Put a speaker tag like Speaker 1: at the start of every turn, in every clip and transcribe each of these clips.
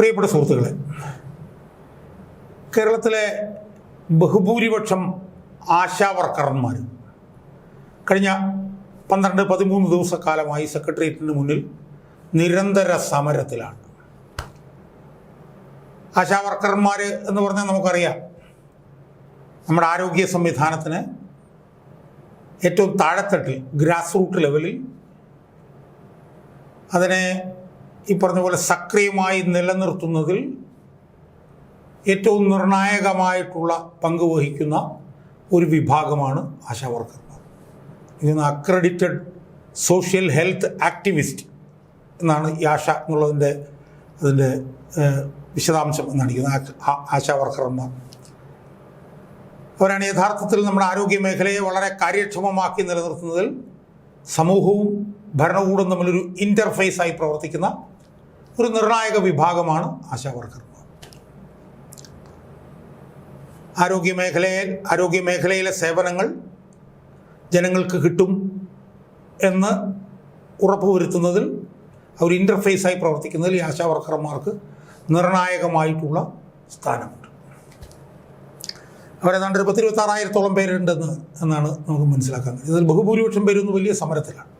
Speaker 1: പ്രിയപ്പെട്ട സുഹൃത്തുക്കളെ കേരളത്തിലെ ബഹുഭൂരിപക്ഷം ആശാ വർക്കർമാർ കഴിഞ്ഞ പന്ത്രണ്ട് പതിമൂന്ന് ദിവസക്കാലമായി സെക്രട്ടേറിയറ്റിന് മുന്നിൽ നിരന്തര സമരത്തിലാണ്. ആശാവർക്കർമാർ എന്ന് പറഞ്ഞാൽ നമുക്കറിയാം നമ്മുടെ ആരോഗ്യ സംവിധാനത്തിന് ഏറ്റവും താഴെത്തട്ടിൽ ഗ്രാസ് റൂട്ട് ലെവലിൽ അതിനെ ഈ പറഞ്ഞ പോലെ സക്രിയമായി നിലനിർത്തുന്നതിൽ ഏറ്റവും നിർണായകമായിട്ടുള്ള പങ്ക് വഹിക്കുന്ന ഒരു വിഭാഗമാണ് ആശാ വർക്കർമാർ. ഇതിന് അക്രഡിറ്റഡ് സോഷ്യൽ ഹെൽത്ത് ആക്ടിവിസ്റ്റ് എന്നാണ് ഈ ആശ എന്നുള്ളതിന്റെ അതിന്റെ വിശദാംശം എന്നാണിക്കുന്നത് ആ- ആ- ആശാ വർക്കർമാർ. അവരാണ് യഥാർത്ഥത്തിൽ നമ്മുടെ ആരോഗ്യ മേഖലയെ വളരെ കാര്യക്ഷമമാക്കി നിലനിർത്തുന്നതിൽ സമൂഹവും ഭരണകൂടവും തമ്മിലൊരു ഇന്റർഫേസായി പ്രവർത്തിക്കുന്ന ഒരു നിർണായക വിഭാഗമാണ് ആശാ വർക്കർമാർ ആരോഗ്യ മേഖലയിൽ ആരോഗ്യ മേഖലയിലെ സേവനങ്ങൾ ജനങ്ങൾക്ക് കിട്ടും എന്ന് ഉറപ്പുവരുത്തുന്നതിൽ അവർ ഇന്റർഫേസായി പ്രവർത്തിക്കുന്നതിൽ ഈ ആശാ വർക്കർമാർക്ക് നിർണായകമായിട്ടുള്ള സ്ഥാനമുണ്ട്. അവരേതാണ്ട് ഒരു പത്തിരുപത്താറായിരത്തോളം പേരുണ്ടെന്ന് എന്നാണ് നമുക്ക് മനസ്സിലാക്കാൻ കഴിയുന്നത്. ഇതിൽ ബഹുഭൂരിപക്ഷം പേരൊന്നും വലിയ സമരത്തിലാണ്.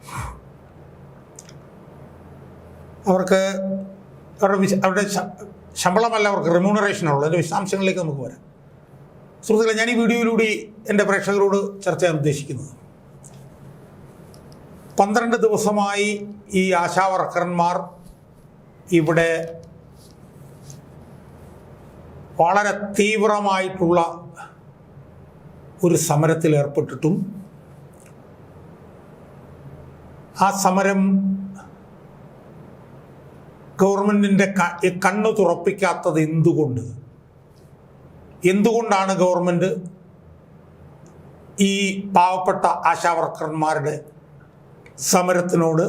Speaker 1: അവർക്ക് അവരുടെ അവരുടെ ശമ്പളമല്ല അവർക്ക് റെമ്യൂണറേഷനുള്ളൂ അതിന്റെ വിശദാംശങ്ങളിലേക്ക് നമുക്ക് വരാം. സുഹൃത്തുക്കളെ ഞാൻ ഈ വീഡിയോയിലൂടെ എന്റെ പ്രേക്ഷകരോട് ചർച്ച ചെയ്യാൻ ഉദ്ദേശിക്കുന്നത് പന്ത്രണ്ട് ദിവസമായി ഈ ആശാ വർക്കർമാർ ഇവിടെ വളരെ തീവ്രമായിട്ടുള്ള ഒരു സമരത്തിൽ ഏർപ്പെട്ടിട്ടും ആ സമരം ഗവൺമെന്റിന്റെ കണ്ണ് തുറപ്പിക്കാത്തത് എന്തുകൊണ്ട്? എന്തുകൊണ്ടാണ് ഗവൺമെന്റ് ഈ പാവപ്പെട്ട ആശാവർക്കർമാരുടെ സമരത്തിനോട്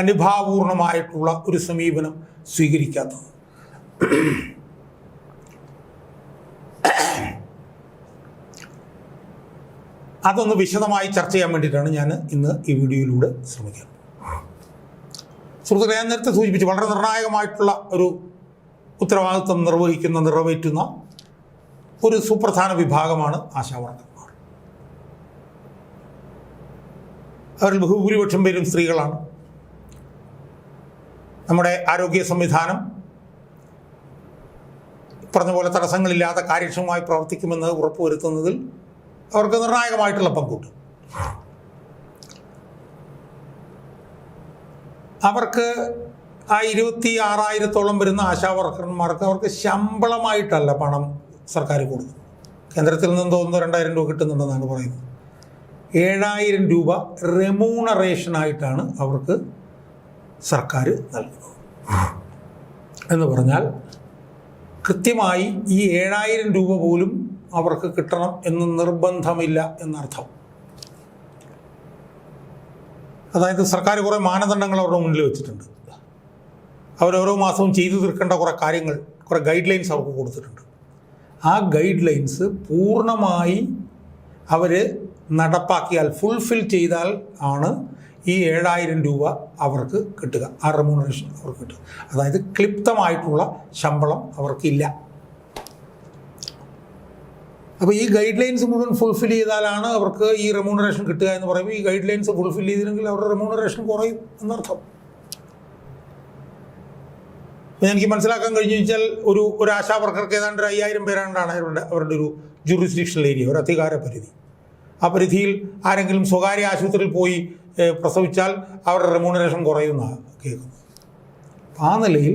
Speaker 1: അനുഭാവപൂർണമായിട്ടുള്ള ഒരു സമീപനം സ്വീകരിക്കാത്തത്? അതൊന്ന് വിശദമായി ചർച്ച ചെയ്യാൻ വേണ്ടിയിട്ടാണ് ഞാൻ ഇന്ന് ഈ വീഡിയോയിലൂടെ ശ്രമിക്കുന്നത്. സുഹൃത്തുക്കളെ ഞാൻ നേരത്തെ സൂചിപ്പിച്ചു വളരെ നിർണായകമായിട്ടുള്ള ഒരു ഉത്തരവാദിത്വം നിർവഹിക്കുന്ന നിറവേറ്റുന്ന ഒരു സുപ്രധാന വിഭാഗമാണ് ആശാവർക്കർമാർ. അവരിൽ ബഹുഭൂരിപക്ഷം പേരും സ്ത്രീകളാണ്. നമ്മുടെ ആരോഗ്യ സംവിധാനം പറഞ്ഞ പോലെ തടസ്സങ്ങളില്ലാതെ കാര്യക്ഷമമായി പ്രവർത്തിക്കുമെന്ന് ഉറപ്പുവരുത്തുന്നതിൽ അവർക്ക് നിർണായകമായിട്ടുള്ള പങ്കുണ്ട്. അവർക്ക് ആ ഇരുപത്തി ആറായിരത്തോളം വരുന്ന ആശാവർക്കർമാർക്ക് അവർക്ക് ശമ്പളമായിട്ടല്ല പണം സർക്കാർ കൊടുക്കും കേന്ദ്രത്തിൽ നിന്ന് തോന്നുന്നു രണ്ടായിരം രൂപ കിട്ടുന്നുണ്ടെന്നാണ് പറയുന്നത്. ഏഴായിരം രൂപ റെമൂണറേഷനായിട്ടാണ് അവർക്ക് സർക്കാർ നൽകുന്നത്. എന്ന് പറഞ്ഞാൽ കൃത്യമായി ഈ ഏഴായിരം രൂപ പോലും അവർക്ക് കിട്ടണം എന്ന് നിർബന്ധമില്ല എന്നർത്ഥം. അതായത് സർക്കാർ കുറേ മാനദണ്ഡങ്ങൾ അവരുടെ മുന്നിൽ വെച്ചിട്ടുണ്ട്. അവരോരോ മാസവും ചെയ്തു തീർക്കേണ്ട കുറേ കാര്യങ്ങൾ കുറേ ഗൈഡ് ലൈൻസ് അവർക്ക് കൊടുത്തിട്ടുണ്ട്. ആ ഗൈഡ് ലൈൻസ് പൂർണമായി അവർ നടപ്പാക്കിയാൽ ഫുൾഫിൽ ചെയ്താൽ ആണ് ഈ ഏഴായിരം രൂപ അവർക്ക് കിട്ടുക. ആ റെമ്യൂണറേഷൻ അവർക്ക് കിട്ടുക. അതായത് ക്ലിപ്തമായിട്ടുള്ള ശമ്പളം അവർക്കില്ല. അപ്പോൾ ഈ ഗൈഡ് ലൈൻസ് മുഴുവൻ ഫുൾഫിൽ ചെയ്താലാണ് അവർക്ക് ഈ റെമ്യൂണറേഷൻ കിട്ടുക എന്ന് പറയുമ്പോൾ ഈ ഗൈഡ് ലൈൻസ് ഫുൾഫിൽ ചെയ്തില്ലെങ്കിൽ അവരുടെ റെമ്യൂണറേഷൻ കുറയും എന്നർത്ഥം. എനിക്ക് മനസ്സിലാക്കാൻ കഴിഞ്ഞു വെച്ചാൽ ഒരു ഒരു ആശാ വർക്കർക്ക് ഏതാണ്ട് ഒരു അയ്യായിരം പേരാണ്ടാണ് അവരുടെ അവരുടെ ഒരു ജുറിസ്ഡിക്ഷണൽ ഏരിയ ഒരു അധികാര പരിധി. ആ പരിധിയിൽ ആരെങ്കിലും സ്വകാര്യ ആശുപത്രിയിൽ പോയി പ്രസവിച്ചാൽ അവരുടെ റെമ്യൂണറേഷൻ കുറയുന്ന കേൾക്കുന്നത്. ആ നിലയിൽ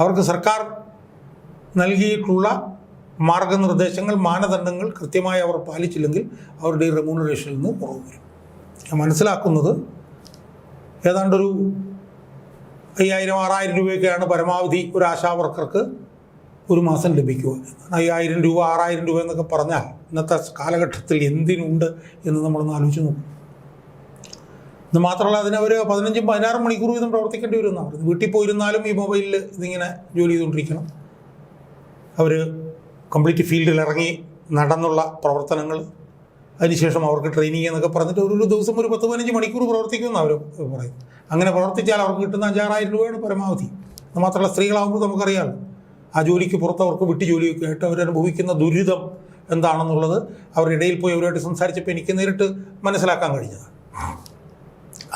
Speaker 1: അവർക്ക് സർക്കാർ നൽകിയിട്ടുള്ള മാർഗനിർദ്ദേശങ്ങൾ മാനദണ്ഡങ്ങൾ കൃത്യമായി അവർ പാലിച്ചില്ലെങ്കിൽ അവരുടെ റെമ്യൂണറേഷനിൽ നിന്ന് കുറവ് വരും. ഞാൻ മനസ്സിലാക്കുന്നത് ഏതാണ്ടൊരു അയ്യായിരം ആറായിരം രൂപയൊക്കെയാണ് പരമാവധി ഒരു ആശാ വർക്കർക്ക് ഒരു മാസം ലഭിക്കുക. അയ്യായിരം രൂപ ആറായിരം രൂപ എന്നൊക്കെ പറഞ്ഞാൽ ഇന്നത്തെ കാലഘട്ടത്തിൽ എന്തിനുണ്ട് എന്ന് നമ്മളൊന്ന് ആലോചിച്ച് നോക്കും. ഇത് മാത്രമല്ല അതിന് അവർ പതിനഞ്ചും പതിനാറും മണിക്കൂർ വീതം പ്രവർത്തിക്കേണ്ടി വരുന്ന അവർ വീട്ടിൽ പോയിരുന്നാലും ഈ മൊബൈലിൽ ഇതിങ്ങനെ ജോലി ചെയ്തുകൊണ്ടിരിക്കണം. അവർ കംപ്ലീറ്റ് ഫീൽഡിൽ ഇറങ്ങി നടന്നുള്ള പ്രവർത്തനങ്ങൾ. അതിനുശേഷം അവർക്ക് ട്രെയിനിങ് എന്നൊക്കെ പറഞ്ഞിട്ട് ഒരു ദിവസം ഒരു പത്ത് പതിനഞ്ച് മണിക്കൂർ പ്രവർത്തിക്കുമെന്ന് അവർ പറയും. അങ്ങനെ പ്രവർത്തിച്ചാൽ അവർക്ക് കിട്ടുന്ന അഞ്ചാറായിരം രൂപയാണ് പരമാവധി. അത് മാത്രമല്ല സ്ത്രീകളാകുമ്പോൾ നമുക്കറിയാമല്ലോ. ആ ജോലിക്ക് പുറത്ത് അവർക്ക് വിട്ടു ജോലിയൊക്കെ ആയിട്ട് അവരനുഭവിക്കുന്ന ദുരിതം എന്താണെന്നുള്ളത് അവരുടെ ഇടയിൽ പോയി അവരുമായിട്ട് സംസാരിച്ചപ്പോൾ എനിക്ക് നേരിട്ട് മനസ്സിലാക്കാൻ കഴിഞ്ഞതാണ്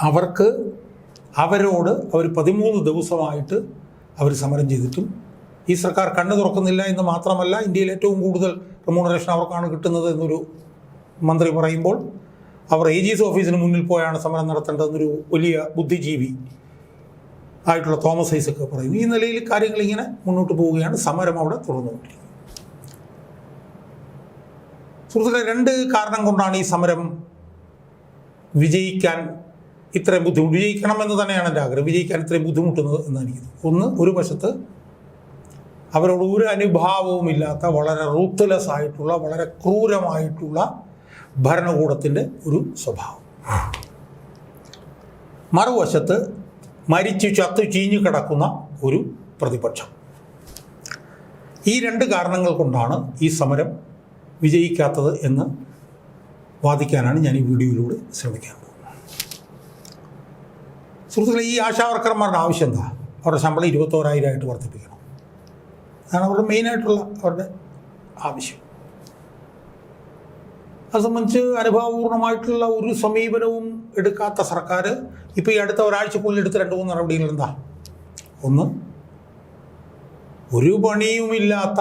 Speaker 1: അവർക്ക് അവരോട് അവർ പതിമൂന്ന് ദിവസമായിട്ട് അവർ സമരം ചെയ്തിട്ടും ഈ സർക്കാർ കണ്ണു തുറക്കുന്നില്ല എന്ന് മാത്രമല്ല ഇന്ത്യയിൽ ഏറ്റവും കൂടുതൽ റിമൂണറേഷൻ അവർക്കാണ് കിട്ടുന്നത് എന്നൊരു മന്ത്രി പറയുമ്പോൾ അവർ എ ജി എസ് ഓഫീസിന് മുന്നിൽ പോയാണ് സമരം നടത്തേണ്ടതെന്നൊരു വലിയ ബുദ്ധിജീവി ആയിട്ടുള്ള തോമസ് ഐസക്ക് പറയുന്നു. ഈ നിലയിൽ കാര്യങ്ങൾ ഇങ്ങനെ മുന്നോട്ട് പോവുകയാണ്. സമരം അവിടെ തുടർന്നുകൊണ്ടിരിക്കുന്നത് സുഹൃത്തുക്കളെ രണ്ട് കാരണം കൊണ്ടാണ് ഈ സമരം വിജയിക്കാൻ ഇത്രയും ബുദ്ധിമുട്ട്. വിജയിക്കണം എന്ന് തന്നെയാണ് എന്റെ ആഗ്രഹം. വിജയിക്കാൻ ഇത്രയും ബുദ്ധിമുട്ടുന്നത് എന്നാണ് എനിക്ക് ഒന്ന് ഒരു വശത്ത് അവരോട് ഒരു അനുഭാവവും ഇല്ലാത്ത വളരെ റൂത്ത്ലെസ് ആയിട്ടുള്ള വളരെ ക്രൂരമായിട്ടുള്ള ഭരണകൂടത്തിന്റെ ഒരു സ്വഭാവം. മറുവശത്ത് മരിച്ചു ചത്തു ചീഞ്ഞു കിടക്കുന്ന ഒരു പ്രതിപക്ഷം. ഈ രണ്ട് കാരണങ്ങൾ കൊണ്ടാണ് ഈ സമരം വിജയിക്കാത്തത് എന്ന് വാദിക്കാനാണ് ഞാൻ ഈ വീഡിയോയിലൂടെ ശ്രമിക്കാൻ പോകുന്നത്. സുഹൃത്തുക്കളെ ഈ ആശാവർക്കർമാരുടെ ആവശ്യം എന്താ? അവരുടെ ശമ്പളം ഇരുപത്തോരായിരമായിട്ട് വർദ്ധിപ്പിക്കണം. അതാണ് അവരുടെ മെയിനായിട്ടുള്ള അവരുടെ ആവശ്യം. അത് സംബന്ധിച്ച് അനുഭവപൂർണമായിട്ടുള്ള ഒരു സമീപനവും എടുക്കാത്ത സർക്കാർ ഇപ്പോൾ ഈ അടുത്ത ഒരാഴ്ചക്കുള്ളിൽ എടുത്ത രണ്ട് മൂന്ന് നടപടികൾ എന്താ? ഒന്ന് ഒരു പണിയുമില്ലാത്ത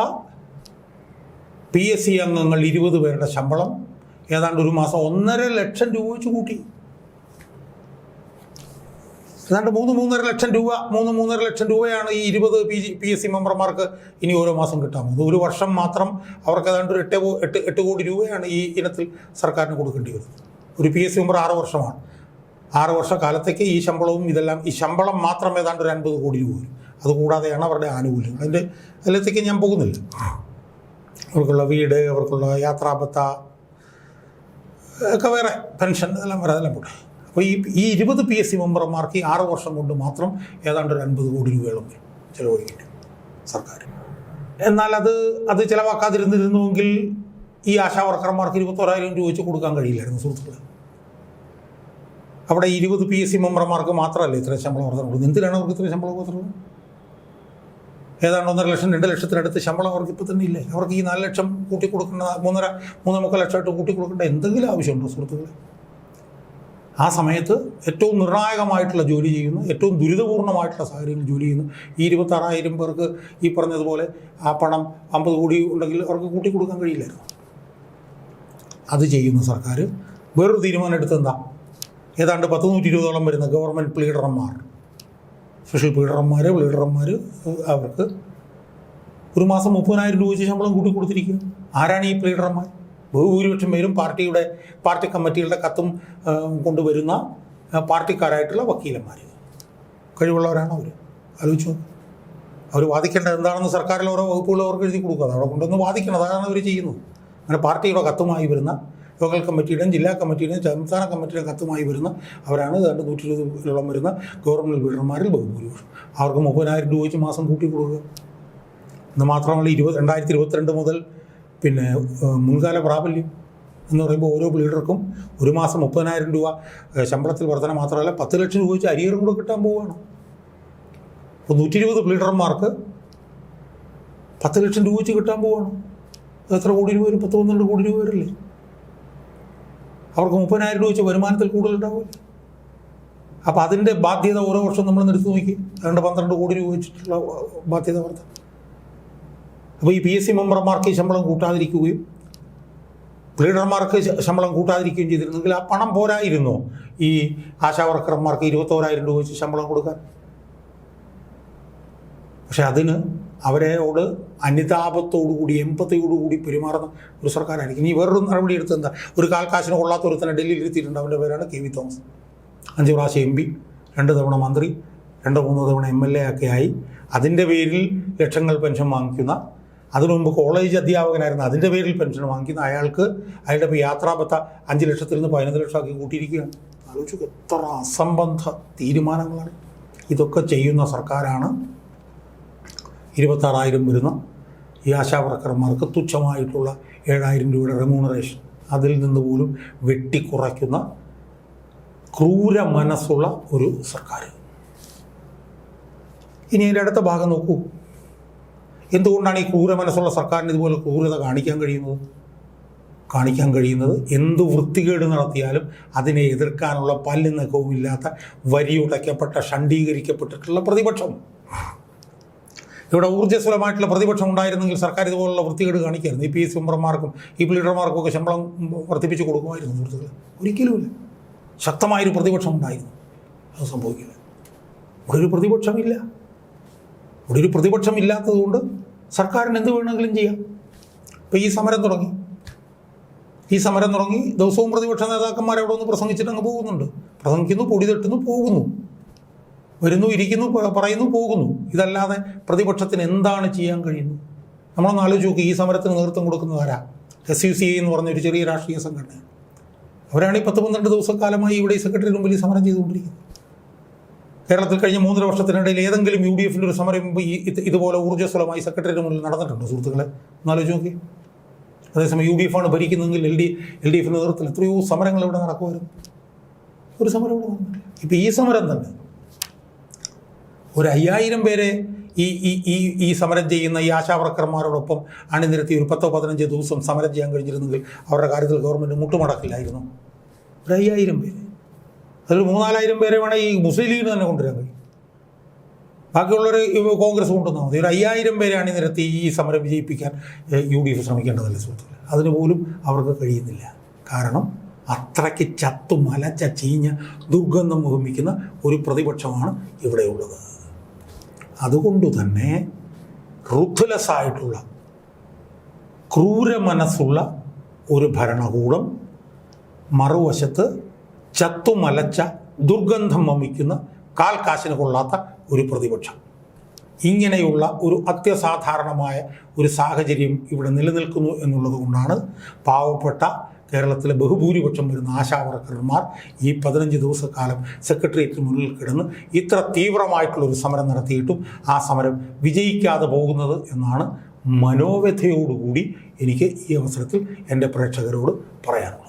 Speaker 1: പി എസ് സി അംഗങ്ങൾ ഇരുപത് പേരുടെ ശമ്പളം ഏതാണ്ട് ഒരു മാസം ഒന്നര ലക്ഷം രൂപ വെച്ച് കൂട്ടി. ഏതാണ്ട് മൂന്ന് മൂന്നര ലക്ഷം രൂപ മൂന്ന് മൂന്നര ലക്ഷം രൂപയാണ് ഈ ഇരുപത് P G P S C മെമ്പർമാർക്ക് ഇനി ഓരോ മാസം പോകുന്നത്. ഒരു വർഷം മാത്രം അവർക്ക് ഏതാണ്ട് ഒരു എട്ട് എട്ട് എട്ട് കോടി രൂപയാണ് ഈ ഇനത്തിൽ സർക്കാരിന് കൊടുക്കേണ്ടി വരുന്നത്. ഒരു പി എസ് സി മെമ്പർ ആറ് വർഷമാണ്. ആറ് വർഷ കാലത്തേക്ക് ഈ ശമ്പളവും ഇതെല്ലാം ഈ ശമ്പളം മാത്രം ഏതാണ്ട് ഒരു അൻപത് കോടി രൂപ വരും. അതുകൂടാതെയാണ് അവരുടെ ആനുകൂല്യം അതിന്റെ അതിലേക്ക് ഞാൻ പോകുന്നില്ല. അവർക്കുള്ള വീട് അവർക്കുള്ള യാത്രാപത്ത ഒക്കെ വേറെ പെൻഷൻ ഇതെല്ലാം വേറെ അതെല്ലാം പോട്ടെ. അപ്പോൾ ഈ ഈ ഇരുപത് പി എസ് സി മെമ്പർമാർക്ക് ഈ ആറ് വർഷം കൊണ്ട് മാത്രം ഏതാണ്ട് ഒരു അൻപത് കോടി രൂപയോളം വരും സർക്കാർ. എന്നാൽ അത് അത് ചിലവാക്കാതിരുന്നിരുന്നുവെങ്കിൽ ഈ ആശാ വർക്കർമാർക്ക് ഇരുപത്തോരായിരം രൂപ വെച്ച് കൊടുക്കാൻ കഴിയില്ലായിരുന്നു സുഹൃത്തുക്കളെ. അവിടെ ഇരുപത് പി എസ് സി മെമ്പർമാർക്ക് മാത്രമല്ല ഇത്ര ശമ്പളം വർദ്ധന കൊടുക്കുന്നത്? എന്തിനാണ് അവർക്ക് ഇത്ര ശമ്പളം കൊടുക്കുന്നത്? ഏതാണ്ട് ഒന്നര ലക്ഷം രണ്ട് ലക്ഷത്തിനടുത്ത് ശമ്പളം അവർക്ക് ഇപ്പോൾ തന്നെ ഇല്ലേ? അവർക്ക് ഈ നാല് ലക്ഷം കൂട്ടി കൊടുക്കേണ്ട മൂന്നര മൂന്നേ മുക്കാൽ ലക്ഷമായിട്ട് കൂട്ടി കൊടുക്കേണ്ട എന്തെങ്കിലും ആവശ്യമുണ്ടോ സുഹൃത്തുക്കളെ? ആ സമയത്ത് ഏറ്റവും നിർണായകമായിട്ടുള്ള ജോലി ചെയ്യുന്നു ഏറ്റവും ദുരിതപൂർണമായിട്ടുള്ള സാഹചര്യങ്ങളിൽ ജോലി ചെയ്യുന്നു. ഈ ഇരുപത്താറായിരം പേർക്ക് ഈ പറഞ്ഞതുപോലെ ആ പണം അമ്പത് കോടി ഉണ്ടെങ്കിൽ അവർക്ക് കൂട്ടി കൊടുക്കാൻ കഴിയില്ലായിരുന്നു. അത് ചെയ്യുന്ന സർക്കാർ വേറൊരു തീരുമാനം എടുത്ത് എന്താ? ഏതാണ്ട് പത്ത് നൂറ്റി ഇരുപതോളം വരുന്ന ഗവൺമെന്റ് പ്ലീഡർമാർ സ്പെഷ്യൽ പ്ലീഡർമാർ പ്ലീഡർമാർ അവർക്ക് ഒരു മാസം മുപ്പതിനായിരം രൂപ വെച്ച് ശമ്പളം കൂട്ടി ആരാണ് ഈ പ്ലീഡർമാർ? ബഹുഭൂരിപക്ഷം പേരും പാർട്ടിയുടെ പാർട്ടി കമ്മിറ്റികളുടെ കത്തും കൊണ്ടുവരുന്ന പാർട്ടിക്കാരായിട്ടുള്ള വക്കീലന്മാർ കഴിവുള്ളവരാണ് അവർ ആലോചിച്ചു. അവർ വാദിക്കേണ്ടത് എന്താണെന്ന് സർക്കാരിൽ ഓരോ വകുപ്പുകൾ അവർക്ക് എഴുതി കൊടുക്കുക. അവിടെ കൊണ്ടൊന്ന് വാദിക്കണം. അതാണ് അവർ ചെയ്യുന്നത്. അങ്ങനെ പാർട്ടിയുടെ കത്തുമായി വരുന്ന ലോക്കൽ കമ്മിറ്റിയുടെയും ജില്ലാ കമ്മിറ്റിയുടെയും സംസ്ഥാന കമ്മിറ്റിയുടെയും കത്തുമായി വരുന്ന അവരാണ് ഏതാണ്ട് നൂറ്റി ഇരുപതോളം വരുന്ന ഗവൺമെന്റ് ബിൽഡർമാരിൽ ബഹുഭൂരിപക്ഷം. അവർക്ക് മുപ്പതിനായിരം രൂപ വെച്ച് മാസം കൂട്ടി കൊടുക്കുക. എന്ന് മാത്രമല്ല ഇരുപത് രണ്ടായിരത്തി ഇരുപത്തിരണ്ട് മുതൽ പിന്നെ മുൻകാല പ്രാബല്യം എന്ന് പറയുമ്പോൾ ഓരോ ലീഡർക്കും ഒരു മാസം മുപ്പതിനായിരം രൂപ ശമ്പളത്തിൽ വർധന മാത്രമല്ല പത്ത് ലക്ഷം രൂപ വെച്ച് അരിയറും കൂടെ കിട്ടാൻ പോവുകയാണ്. അപ്പോൾ നൂറ്റി ഇരുപത് ലീഡർമാർക്ക് പത്ത് ലക്ഷം രൂപ വെച്ച് കിട്ടാൻ പോവുകയാണ്. എത്ര കോടി രൂപ വരും? പത്ത് പന്ത്രണ്ട് കോടി രൂപ വരില്ലേ? അവർക്ക് മുപ്പതിനായിരം രൂപ വെച്ച് വരുമാനത്തിൽ കൂടുതൽ ഉണ്ടാവില്ല അപ്പോൾ അതിന്റെ ബാധ്യത ഓരോ വർഷം നമ്മൾ എടുത്തു നോക്കി. രണ്ട് പന്ത്രണ്ട് കോടി രൂപ വെച്ചിട്ടുള്ള ബാധ്യത വർദ്ധന. അപ്പോൾ ഈ പി എസ് സി മെമ്പർമാർക്ക് ശമ്പളം കൂട്ടാതിരിക്കുകയും ലീഡർമാർക്ക് ശമ്പളം കൂട്ടാതിരിക്കുകയും ചെയ്തിരുന്നെങ്കിൽ ആ പണം പോരായിരുന്നു ഈ ആശാ വർക്കർമാർക്ക് ഇരുപത്തോരായിരം രൂപ വെച്ച് ശമ്പളം കൊടുക്കാൻ. പക്ഷെ അതിന് അവരോട് അനിതാപത്തോടുകൂടി എമ്പത്തിയോടുകൂടി പെരുമാറുന്ന ഒരു സർക്കാരായിരിക്കും. ഇനി വേറൊരു നടപടി എടുത്ത് എന്താ? ഒരു കാൽക്കാശിന് കൊള്ളാത്ത ഒരുത്തനെ ഡൽഹിയിൽ ഇരുത്തിയിട്ടുണ്ട്. അവന്റെ പേരാണ് കെ വി തോമസ്. അഞ്ച് പ്രാവശ്യം എം പി രണ്ട് തവണ മന്ത്രി രണ്ട് മൂന്ന് തവണ എം എൽ എ ഒക്കെ ആയി. അതിന്റെ പേരിൽ ലക്ഷങ്ങൾ പെൻഷൻ വാങ്ങിക്കുന്ന അതിനു മുമ്പ് കോളേജ് അധ്യാപകനായിരുന്നു അതിന്റെ പേരിൽ പെൻഷൻ വാങ്ങിക്കുന്ന അയാൾക്ക് അയാളുടെ ഇപ്പോൾ യാത്രാപത്ത അഞ്ച് ലക്ഷത്തിൽ നിന്ന് പതിനൊന്ന് ലക്ഷമാക്കി കൂട്ടിയിരിക്കുകയാണ്. ആലോചിച്ചു എത്ര അസംബന്ധ തീരുമാനങ്ങളാണ്. ഇതൊക്കെ ചെയ്യുന്ന സർക്കാരാണ്. ഇരുപത്താറായിരം വരുന്ന ഈ ആശാവർക്കർമാർക്ക് തുച്ഛമായിട്ടുള്ള ഏഴായിരം രൂപയുടെ റെമ്യൂണറേഷൻ അതിൽ നിന്ന് പോലും വെട്ടിക്കുറയ്ക്കുന്ന ക്രൂര മനസ്സുള്ള ഒരു സർക്കാർ ഇനി അതിന്റെ അടുത്ത ഭാഗം നോക്കൂ. എന്തുകൊണ്ടാണ് ഈ ക്രൂര മനസ്സുള്ള സർക്കാരിന് ഇതുപോലെ ക്രൂരത കാണിക്കാൻ കഴിയുന്നത്? കാണിക്കാൻ കഴിയുന്നത് എന്ത് വൃത്തികേട് നടത്തിയാലും അതിനെ എതിർക്കാനുള്ള പല്ല് നഖവും ഇല്ലാത്ത വരിയുടയ്ക്കപ്പെട്ട ഷണ്ഡീകരിക്കപ്പെട്ടിട്ടുള്ള പ്രതിപക്ഷം. ഇവിടെ ഊർജസ്വലമായിട്ടുള്ള പ്രതിപക്ഷം ഉണ്ടായിരുന്നെങ്കിൽ സർക്കാർ ഇതുപോലുള്ള വൃത്തികേട് കാണിക്കായിരുന്നു. ഈ പി എസ് മെമ്പർമാർക്കും ഈ ലീഡർമാർക്കും ഒക്കെ ശമ്പളം വർദ്ധിപ്പിച്ച് കൊടുക്കുമായിരുന്നു സുഹൃത്തുക്കളെ. ഒരിക്കലുമില്ല ശക്തമായൊരു പ്രതിപക്ഷം ഉണ്ടായിരുന്നു. അത് സംഭവിക്കില്ല. ഇവിടെ ഒരു പ്രതിപക്ഷമില്ല. ഇവിടെ ഒരു പ്രതിപക്ഷം ഇല്ലാത്തതുകൊണ്ട് സർക്കാരിന് എന്ത് വേണമെങ്കിലും ചെയ്യാം. ഇപ്പോൾ ഈ സമരം തുടങ്ങി. ഈ സമരം തുടങ്ങി ദിവസവും പ്രതിപക്ഷ നേതാക്കന്മാർ അവിടെ ഒന്ന് പ്രസംഗിച്ചിട്ട് അങ്ങ് പോകുന്നുണ്ട്. പ്രസംഗിക്കുന്നു പൊടി തട്ടുന്നു പോകുന്നു. വരുന്നു ഇരിക്കുന്നു പറയുന്നു പോകുന്നു. ഇതല്ലാതെ പ്രതിപക്ഷത്തിന് എന്താണ് ചെയ്യാൻ കഴിയുന്നത്? നമ്മളൊന്ന് ആലോചിച്ച് നോക്കി ഈ സമരത്തിന് നേതൃത്വം കൊടുക്കുന്നത് ആരാ? എസ് യു സി ഐ എന്ന് പറഞ്ഞ ഒരു ചെറിയ രാഷ്ട്രീയ സംഘടന അവരാണ് ഈ പത്ത് പന്ത്രണ്ട് ദിവസക്കാലമായി ഇവിടെ ഈ സെക്രട്ടറി മുമ്പിൽ ഈ സമരം ചെയ്തുകൊണ്ടിരിക്കുന്നത്. കേരളത്തിൽ കഴിഞ്ഞ മൂന്നര വർഷത്തിനിടയിൽ ഏതെങ്കിലും യു ഡി എഫിന്റെ ഒരു സമരം ഇതുപോലെ ഊർജസ്വലമായി സെക്രട്ടറിയുടെ മുന്നിൽ നടന്നിട്ടുണ്ട് സുഹൃത്തുക്കളെ? ഒന്നാലോചിച്ച് നോക്കി. അതേസമയം യു ഡി എഫാണ് ഭരിക്കുന്നതെങ്കിൽ എൽ ഡി എൽ ഡി എഫിന്റെ നേതൃത്വത്തിൽ എത്രയോ സമരങ്ങൾ ഇവിടെ നടക്കുമായിരുന്നു. ഒരു സമരം ഇവിടെ നടന്നില്ല ഇപ്പം ഈ സമരം തന്നെ ഒരു അയ്യായിരം പേരെ ഈ ഈ ഈ ഈ സമരം ചെയ്യുന്ന ഈ ആശാവർക്കർമാരോടൊപ്പം അണിനിരത്തി ഒരു പത്തോ പതിനഞ്ചോ ദിവസം സമരം ചെയ്യാൻ കഴിഞ്ഞിരുന്നെങ്കിൽ അവരുടെ കാര്യത്തിൽ ഗവൺമെന്റ് മുട്ടുമടക്കില്ലായിരുന്നു. ഒരു അയ്യായിരം പേര്. അതിൽ മൂന്നാലായിരം പേരെ വേണേൽ ഈ മുസ്ലിം ലീഗിന് തന്നെ കൊണ്ടുവരാൻ കഴിയും ബാക്കിയുള്ളവർ കോൺഗ്രസ് കൊണ്ടുവന്നാൽ മതി. ഒരു അയ്യായിരം പേരെ അണിനിരത്തി ഈ സമരം വിജയിപ്പിക്കാൻ യു ഡി എഫ് ശ്രമിക്കേണ്ടതല്ല സുഹൃത്തുക്കളെ? അതിന് പോലും അവർക്ക് കഴിയുന്നില്ല. കാരണം അത്രയ്ക്ക് ചത്തു മലച്ച ചീഞ്ഞ ദുർഗന്ധം മുഖമിക്കുന്ന ഒരു പ്രതിപക്ഷമാണ് ഇവിടെയുള്ളത്. അതുകൊണ്ട് തന്നെ റുത്ത്ലെസ് ആയിട്ടുള്ള ക്രൂര മനസ്സുള്ള ഒരു ഭരണകൂടം മറുവശത്ത് ചത്തുമലച്ച ദുർഗന്ധം വമിക്കുന്ന കാൽ കാശിന് കൊള്ളാത്ത ഒരു പ്രതിപക്ഷം. ഇങ്ങനെയുള്ള ഒരു അത്യസാധാരണമായ ഒരു സാഹചര്യം ഇവിടെ നിലനിൽക്കുന്നു എന്നുള്ളത് കൊണ്ടാണ് പാവപ്പെട്ട കേരളത്തിലെ ബഹുഭൂരിപക്ഷം വരുന്ന ആശാവർക്കർമാർ ഈ പതിനഞ്ച് ദിവസക്കാലം സെക്രട്ടേറിയറ്റിന് മുന്നിൽ കിടന്ന് ഇത്ര തീവ്രമായിട്ടുള്ളൊരു സമരം നടത്തിയിട്ടും ആ സമരം വിജയിക്കാതെ പോകുന്നത് എന്നാണ് മനോവ്യഥയോടുകൂടി എനിക്ക് ഈ അവസരത്തിൽ എന്റെ പ്രേക്ഷകരോട് പറയാനുള്ളത്.